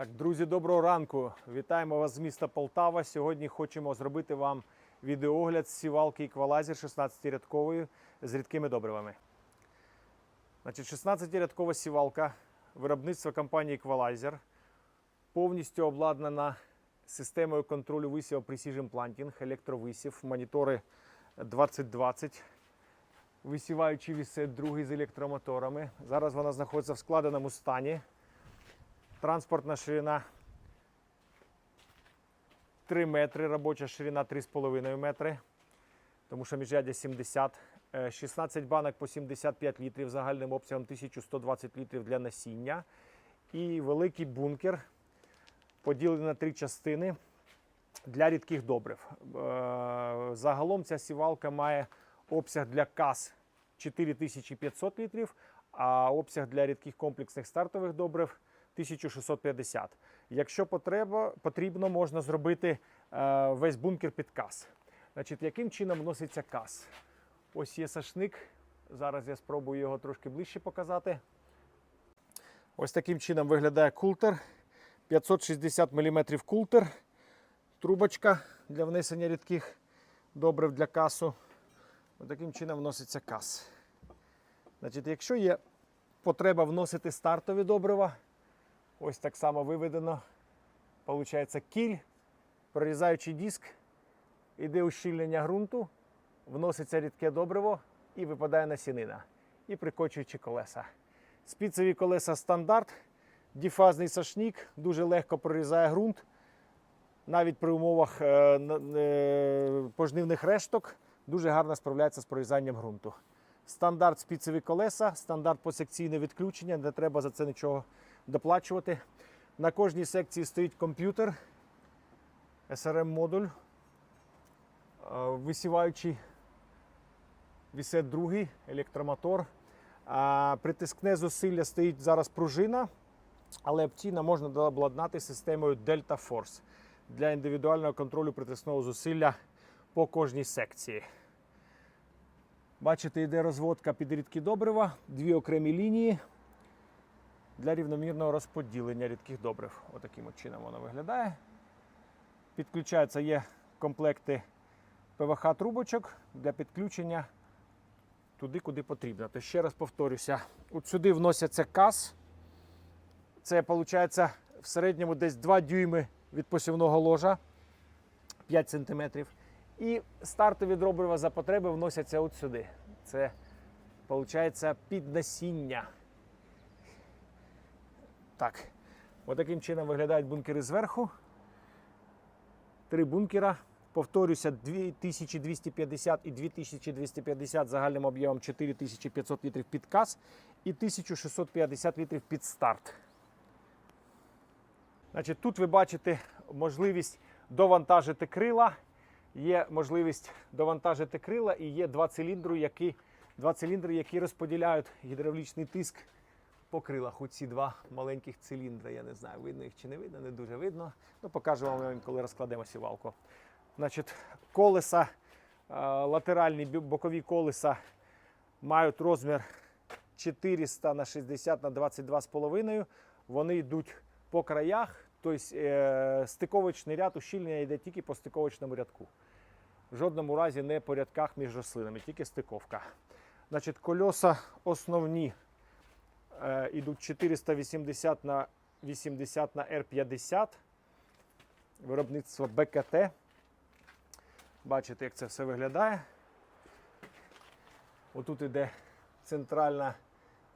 Так, друзі, доброго ранку. Вітаємо вас з міста Полтава. Сьогодні хочемо зробити вам відеогляд з сівалки Equalizer 16-рядкової з рідкими добривами. Значить, 16-рядкова сівалка виробництва компанії Equalizer повністю обладнана системою контролю висіву Precision Planting, електровисів, монітори 2020, висіваючий вісет другий з електромоторами. Зараз вона знаходиться в складеному стані. Транспортна ширина 3 метри, робоча ширина 3,5 метри, тому що міжряддя 70. Е, 16 банок по 75 літрів загальним обсягом 1120 літрів для насіння. І великий бункер поділений на три частини для рідких добрив. Е, Загалом ця сівалка має обсяг для каз 4500 літрів, а обсяг для рідких комплексних стартових добрив 1650. Якщо потреба, потрібно, можна зробити е, весь бункер під каз. Значить, яким чином вноситься каз? Ось є сашник. Зараз я спробую його трошки ближче показати. Ось таким чином виглядає култер. 560 мм култер. Трубочка для внесення рідких добрив для касу. Ось таким чином вноситься кас. Значить, якщо є потреба вносити стартові добрива, ось так само виведено. Получається кіль, прорізаючий диск, іде ущільнення ґрунту, вноситься рідке добриво і випадає насінина. І прикочуючи колеса. Спіцеві колеса стандарт, діфазний сашнік, дуже легко прорізає ґрунт. Навіть при умовах е, е, пожнивних решток дуже гарно справляється з прорізанням ґрунту. Стандарт спіцеві колеса, стандарт посекційне відключення, не треба за це нічого доплачувати. На кожній секції стоїть комп'ютер, SRM-модуль, висіваючий вісет другий, електромотор. Притискне зусилля стоїть зараз пружина, але опційно можна дообладнати системою Delta Force для індивідуального контролю притисного зусилля по кожній секції. Бачите, йде розводка під добрива, дві окремі лінії для рівномірного розподілення рідких добрив. Отаким от чином воно виглядає. Підключаються є комплекти ПВХ трубочок для підключення туди, куди потрібно. То ще раз повторюся, от сюди вносяться каз. Це виходить в середньому десь 2 дюйми від посівного ложа 5 см. І стартові добрива за потреби вносяться от сюди. Це виходить під насіння. Так. Отаким чином виглядають бункери зверху. Три бункера. Повторюся, 2250 і 2250 загальним об'ємом 4500 літрів під каз і 1650 літрів під старт. Значить, тут ви бачите можливість довантажити крила. Є можливість довантажити крила і є два циліндри, які, два циліндри, які розподіляють гідравлічний тиск по крилах. Оці два маленьких циліндри. Я не знаю, видно їх чи не видно, не дуже видно. Ну, покажу вам, коли розкладемо сівалку. Значить, колеса, е, латеральні бокові колеса мають розмір 400 на 60 на 22,5. Вони йдуть по краях, тобто стиковочний ряд ущільнення йде тільки по стиковочному рядку. В жодному разі не по рядках між рослинами, тільки стиковка. Значить, кольоса основні йдуть 480 на 80 на R50. Виробництво БКТ. Бачите, як це все виглядає. Отут іде центральна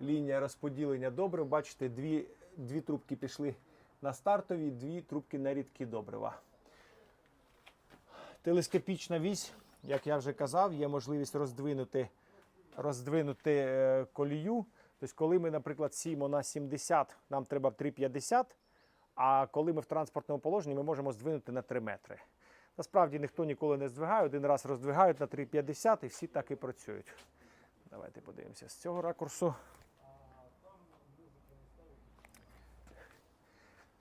лінія розподілення добрив. Бачите, дві, дві трубки пішли на стартові, дві трубки на рідкі добрива. Телескопічна вісь, як я вже казав, є можливість роздвинути, роздвинути е, колію. Тобто, коли ми, наприклад, сіємо на 70, нам треба 3,50, а коли ми в транспортному положенні, ми можемо здвинути на 3 метри. Насправді ніхто ніколи не здвигає, один раз роздвигають на 3,50 і всі так і працюють. Давайте подивимося з цього ракурсу.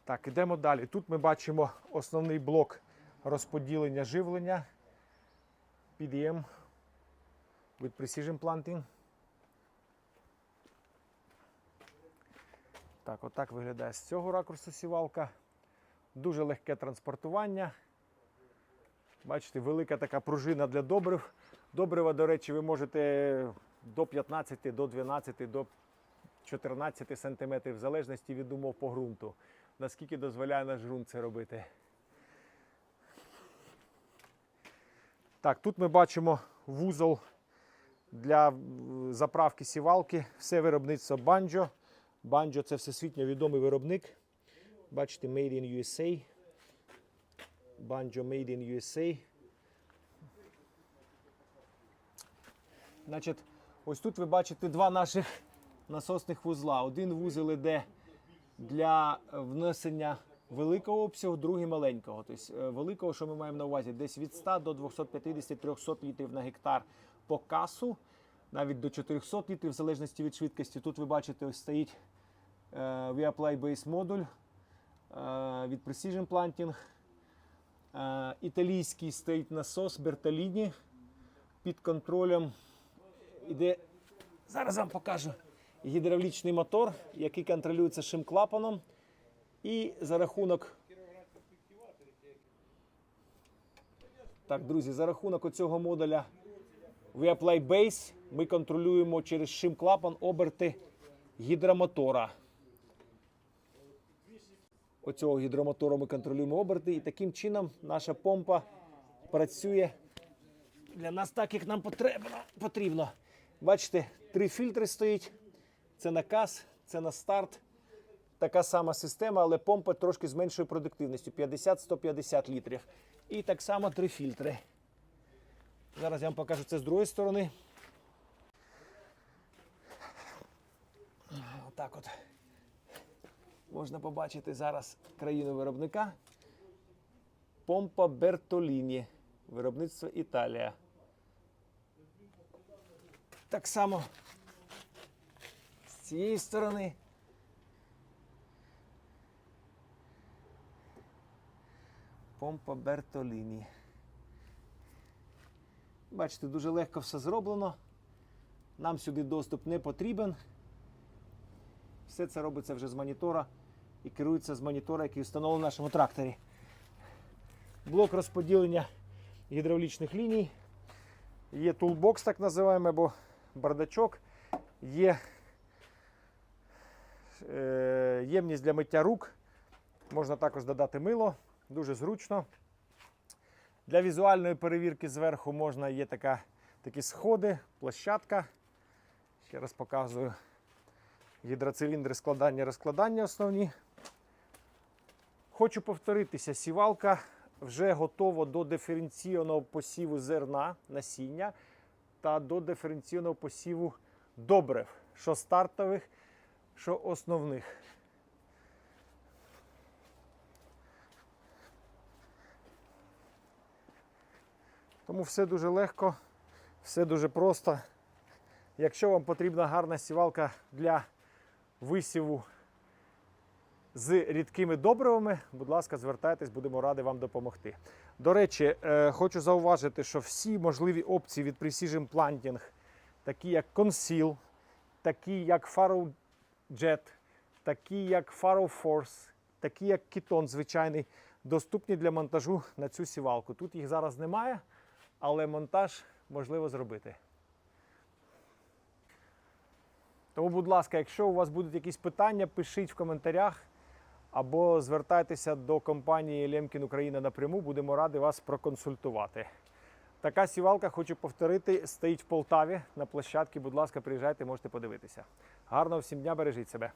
Так, ідемо далі. Тут ми бачимо основний блок розподілення живлення PDM with Precision Planting. Так, отак виглядає з цього ракурсу сівалка. Дуже легке транспортування. Бачите, велика така пружина для добрив. Добрива, до речі, ви можете до 15, до 12, до 14 сантиметрів, в залежності від умов по ґрунту. Наскільки дозволяє наш ґрунт це робити. Так, тут ми бачимо вузол для заправки сівалки. Все виробництво Банджо. Банджо це всесвітньо відомий виробник. Бачите, Made in USA. Банджо Made in USA. Значить, ось тут ви бачите два наших насосних вузла. Один вузол іде для внесення великого обсягу, другий маленького. Тобто е, великого, що ми маємо на увазі, десь від 100 до 250-300 літрів на гектар по касу, навіть до 400 літрів, в залежності від швидкості. Тут ви бачите, ось стоїть е, VApply Base модуль е, від Precision Planting. Е, Італійський стоїть насос Бертоліні під контролем. Іде, зараз вам покажу гідравлічний мотор, який контролюється шим-клапаном. І за рахунок. Так, друзі, за рахунок оцього модуля VApply Base ми контролюємо через шим-клапан оберти гідромотора. Оцього гідромотора ми контролюємо оберти, і таким чином наша помпа працює для нас так, як нам потрібно. потрібно. Бачите, три фільтри стоїть. Це на каз, це на старт. Така сама система, але помпа трошки з меншою продуктивністю 50-150 літрів. І так само три фільтри. Зараз я вам покажу це з другої сторони. Отак от. Можна побачити зараз країну виробника. Помпа Бертоліні. Виробництво Італія. Так само з цієї сторони. Помпа Бертоліні. Бачите, дуже легко все зроблено. Нам сюди доступ не потрібен. Все це робиться вже з монітора і керується з монітора, який встановлений в нашому тракторі. Блок розподілення гідравлічних ліній. Є тулбокс, так називаємо, або бардачок. Є е, ємність для миття рук. Можна також додати мило, дуже зручно. Для візуальної перевірки зверху можна є така, такі сходи, площадка. Ще раз показую гідроциліндри складання розкладання основні. Хочу повторитися, сівалка вже готова до диференційного посіву зерна насіння та до диференційного посіву добрив, що стартових, що основних. Тому все дуже легко, все дуже просто. Якщо вам потрібна гарна сівалка для висіву з рідкими добривами, будь ласка, звертайтесь, будемо раді вам допомогти. До речі, е, хочу зауважити, що всі можливі опції від Precision Planting, такі як Conceal, такі як Faro Jet, такі як Faro Force, такі як Keton звичайний, доступні для монтажу на цю сівалку. Тут їх зараз немає, але монтаж можливо зробити. Тому, будь ласка, якщо у вас будуть якісь питання, пишіть в коментарях або звертайтеся до компанії Лемкін Україна напряму, будемо раді вас проконсультувати. Така сівалка, хочу повторити, стоїть в Полтаві на площадці. Будь ласка, приїжджайте, можете подивитися. Гарного всім дня, бережіть себе.